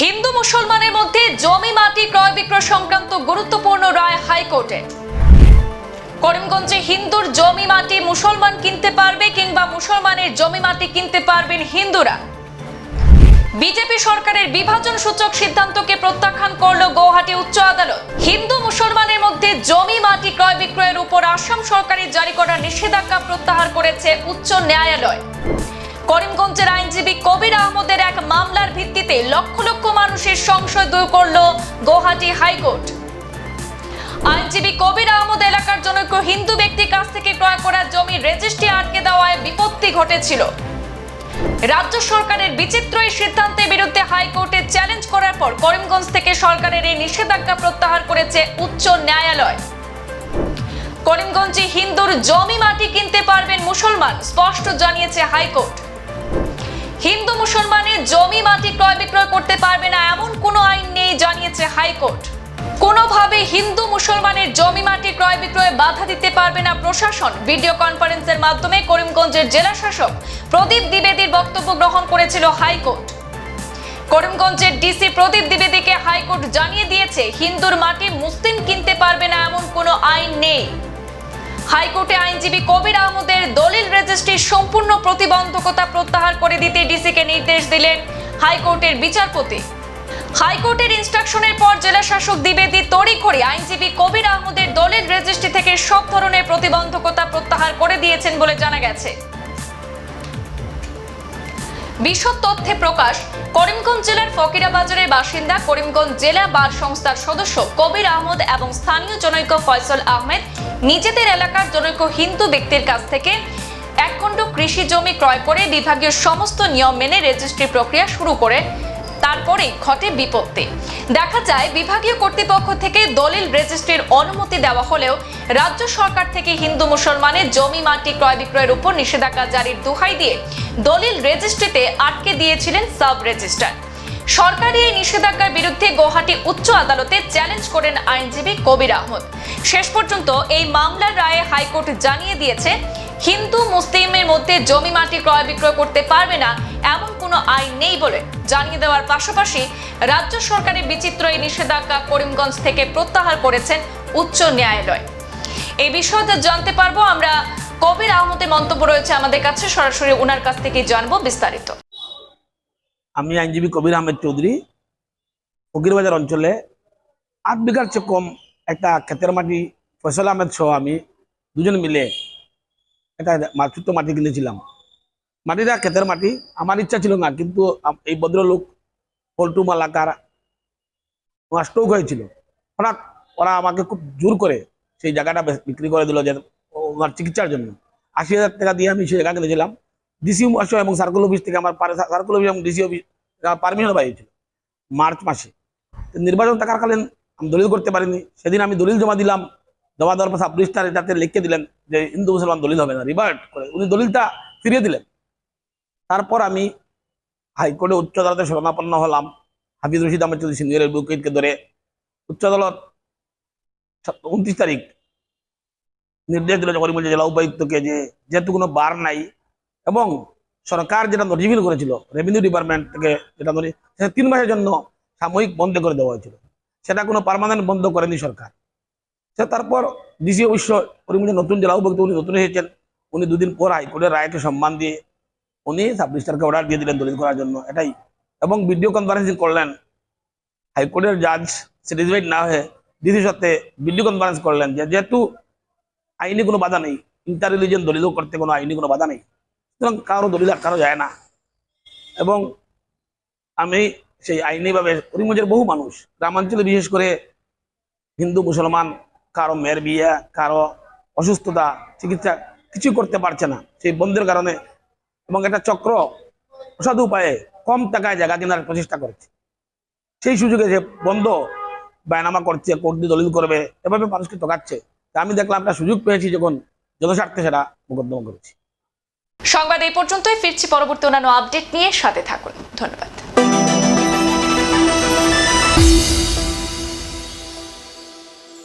হিন্দু মুসলমানের মধ্যে জমি মাটি ক্রয় বিক্রয় সংক্রান্ত গুরুত্বপূর্ণ রায় হাইকোর্টে। করিমগঞ্জে হিন্দুর জমি মাটি মুসলমান কিনতে পারবে কিংবা মুসলমানের জমি মাটি কিনতে পারবেন হিন্দুরা। বিজেপি সরকারের বিভাজন সূচক সিদ্ধান্তকে প্রত্যাখ্যান করল গৌহাটি উচ্চ আদালত। হিন্দু মুসলমানের মধ্যে জমি মাটি ক্রয় বিক্রয়ের উপর আসাম সরকারের জারি করা নিষেধাজ্ঞা প্রত্যাহার করেছে উচ্চ ন্যায়ালয়। করিমগঞ্জের আইনজীবী কবির আহমদের এক মামলার ভিত্তিতে লক্ষ লক্ষ মানুষের সংশয় দূর করল গৌহাটি হাইকোর্ট। আইনজীবী কবির আহমদ এলাকার জনৈক হিন্দু ব্যক্তির কাছ থেকে ক্রয় করা জমির রেজিস্ট্রি আটকে দেওয়ায় বিপত্তি ঘটেছিল। রাজ্য সরকারের বিচিত্র এই সিদ্ধান্তের বিরুদ্ধে হাইকোর্টে চ্যালেঞ্জ করার পর করিমগঞ্জ থেকে সরকারের এই নিষেধাজ্ঞা প্রত্যাহার করেছে উচ্চ ন্যায়ালয়। করিমগঞ্জে হিন্দুর জমি মাটি কিনতে পারবেন মুসলমান, স্পষ্ট জানিয়েছে হাইকোর্ট। হিন্দু মুসলমানের জমি মাটি ক্রয় বিক্রয় করতে পারবে না, এমন কোনো আইন নেই, জানিয়েছে হাইকোর্ট। কোনোভাবে হিন্দু মুসলমানের জমি মাটি ক্রয় বিক্রয়ে বাধা দিতে পারবে না প্রশাসন। ভিডিও কনফারেন্সের মাধ্যমে করিমগঞ্জের জেলা শাসক প্রদীপ দ্বিবেদীর বক্তব্য গ্রহণ করেছিল হাইকোর্ট। করিমগঞ্জের ডিসি প্রদীপ দ্বিবেদীকে হাইকোর্ট জানিয়ে দিয়েছে, হিন্দুর মাটি মুসলিম কিনতে পারবে না, এমন কোনো আইন নেই। হাইকোর্টে আইনজীবী কবির আহমদের দলিল রেজিস্ট্রির সম্পূর্ণ প্রতিবন্ধকতা প্রত্যাহার করে দিতে ডিসিকে নির্দেশ দিলেন হাইকোর্টের বিচারপতি। হাইকোর্টের ইনস্ট্রাকশনের পর জেলা শাসক দ্বিবেদী তড়িঘড়ি আইনজীবী কবির আহমদের দলিল রেজিস্ট্রি থেকে সব ধরনের প্রতিবন্ধকতা প্রত্যাহার করে দিয়েছেন বলে জানা গেছে। বিশদ তথ্যে প্রকাশ, করিমগঞ্জ জেলার ফকিরা বাজারের বাসিন্দা করিমগঞ্জ জেলা বার সংস্থার সদস্য কবির আহমদ এবং স্থানীয় জনৈক ফয়সল আহমেদ নিজেদের এলাকার জনৈক হিন্দু ব্যক্তির কাছ থেকে একখণ্ড কৃষি জমি ক্রয় করে বিভাগীয় সমস্ত নিয়ম মেনে রেজিস্ট্রি প্রক্রিয়া শুরু করে। তারপরেই ঘটে বিপত্তি। দেখা যায়, বিভাগীয় কর্তৃপক্ষ থেকে দলিল রেজিস্ট্রির অনুমতি দেওয়া হলেও রাজ্য সরকার থেকে হিন্দু মুসলমানের জমি মাটি ক্রয় বিক্রয়ের উপর নিষেধাজ্ঞা জারির দোহাই দিয়ে দলিল রেজিস্ট্রিতে আটকে দিয়েছিলেন সাব রেজিস্ট্রার। সরকারি এই নিষেধাজ্ঞার বিরুদ্ধে গুয়াহাটি উচ্চ আদালতে চ্যালেঞ্জ করেন আইনজীবী কবির আহমদ। শেষ পর্যন্ত এই মামলার রায়ে হাইকোর্ট জানিয়ে দিয়েছে হিন্দু মুসলিমের মধ্যে জমি মাটি ক্রয় বিক্রয় করতে পারবে না, এমন কোনো আইন নেই বলে জানিয়ে দেওয়ার পাশাপাশি রাজ্য সরকারের বিচিত্র এই নিষেধাজ্ঞা করিমগঞ্জ থেকে প্রত্যাহার করেছেন উচ্চ ন্যায়ালয়। এই বিষয়ে জানতে পারব, আমরা কবির আহমদের মন্তব্য রয়েছে আমাদের কাছে, সরাসরি ওনার কাছ থেকে জানব বিস্তারিত। আমি আইনজীবী কবির আহমেদ চৌধুরী, ফকিরবাজার অঞ্চলে আট বিঘার চেয়ে কম একটা ক্ষেতের মাটি ফয়সল আহমেদ সহ আমি দুজন মিলে মা- ছোট্ট মাটি কিনেছিলাম। মাটিটা ক্ষেতের মাটি, আমার ইচ্ছা ছিল না, কিন্তু এই ভদ্রলোক, পল্টু মালাকার, ওনার স্ট্রোক হয়েছিল। হঠাৎ ওরা আমাকে খুব জোর করে সেই জায়গাটা বিক্রি করে দিল যে ওনার চিকিৎসার জন্য। আশি হাজার টাকা দিয়ে আমি সেই জায়গা কিনেছিলাম। ডিসি মহাশয় এবং সার্কুল অফিস থেকে আমার সার্কুল অফিস এবং ডিসি অফিস পারমিশন পাইয়েছিল মার্চ মাসে। নির্বাচন থাকাকালীন আমি দলিল করতে পারিনি। সেদিন আমি দলিল জমা দিলাম। জমা দেওয়ার পর সাব রেজিস্ট্রার এটাতে লিখে দিলেন যে হিন্দু মুসলমান দলিল হবে না রিভার্ট করে। উনি দলিলটা ফিরিয়ে দিলেন। তারপর আমি হাইকোর্টে উচ্চ আদালতে শরণাপন্ন হলাম। হাফিজ রশিদ আহমেদ চৌধুরী সিনিয়র অ্যাডভোকেটকে ধরে উচ্চ আদালত উনত্রিশ তারিখ নির্দেশ দিল করিমগঞ্জ জেলা উপায়ুক্তকে যে যেহেতু কোনো বার নাই এবং সরকার যেটা নোটিফিকেশন করেছিল রেভিনিউ ডিপার্টমেন্ট থেকে যেটা তিন মাসের জন্য সাময়িক বন্ধ করে দেওয়া হয়েছিল। সেটা কোনো পার্মানেন্ট বন্ধ করেনি সরকার। সে তারপর ডিসি অবশ্য করিমগঞ্জের নতুন জেলা উপায়ুক্ত উনি নতুন এসেছেন। উনি দুদিন পর হাইকোর্টের রায়কে সম্মান দিয়ে উনি সাব রেজিস্ট্রারকে অর্ডার দিয়ে দিলেন দলিল করার জন্য, এটাই। এবং ভিডিও কনফারেন্সিং করলেন। হাইকোর্টের জাজ স্যাটিসফাইড না হয়ে ডিসির সাথে ভিডিও কনফারেন্স করলেন যে যেহেতু আইনি কোনো বাধা নেই ইন্টার রিলিজন দলিল করতে কোনো আইনি কোনো বাধা নেই, সুতরাং কারও দলিল কারও যায় না। এবং আমি সেই আইনিভাবে করিমগঞ্জের বহু মানুষ, গ্রামাঞ্চলে বিশেষ করে হিন্দু, মুসলমান কারও মেয়ের বিয়ে, কারও অসুস্থতা, চিকিৎসা কিছু করতে পারছে না সেই বন্ধের কারণে। এবং একটা চক্র অসাধু উপায়ে কম টাকায় জায়গা কেনার প্রচেষ্টা করছে। সেই সুযোগে যে বন্ধ বায়নামা করছে, কোর্ট দিয়ে দলিল করবে, এভাবে মানুষকে ঠকাচ্ছে। আমি দেখলাম, একটা সুযোগ পেয়েছি যখন জনস্বার্থে সেটা মোকদ্দমা করেছি। সংবাদ এই পর্যন্তই, ফিরছি পরবর্তী অন্যান্য আপডেট নিয়ে সাথে থাকুন। ধন্যবাদ।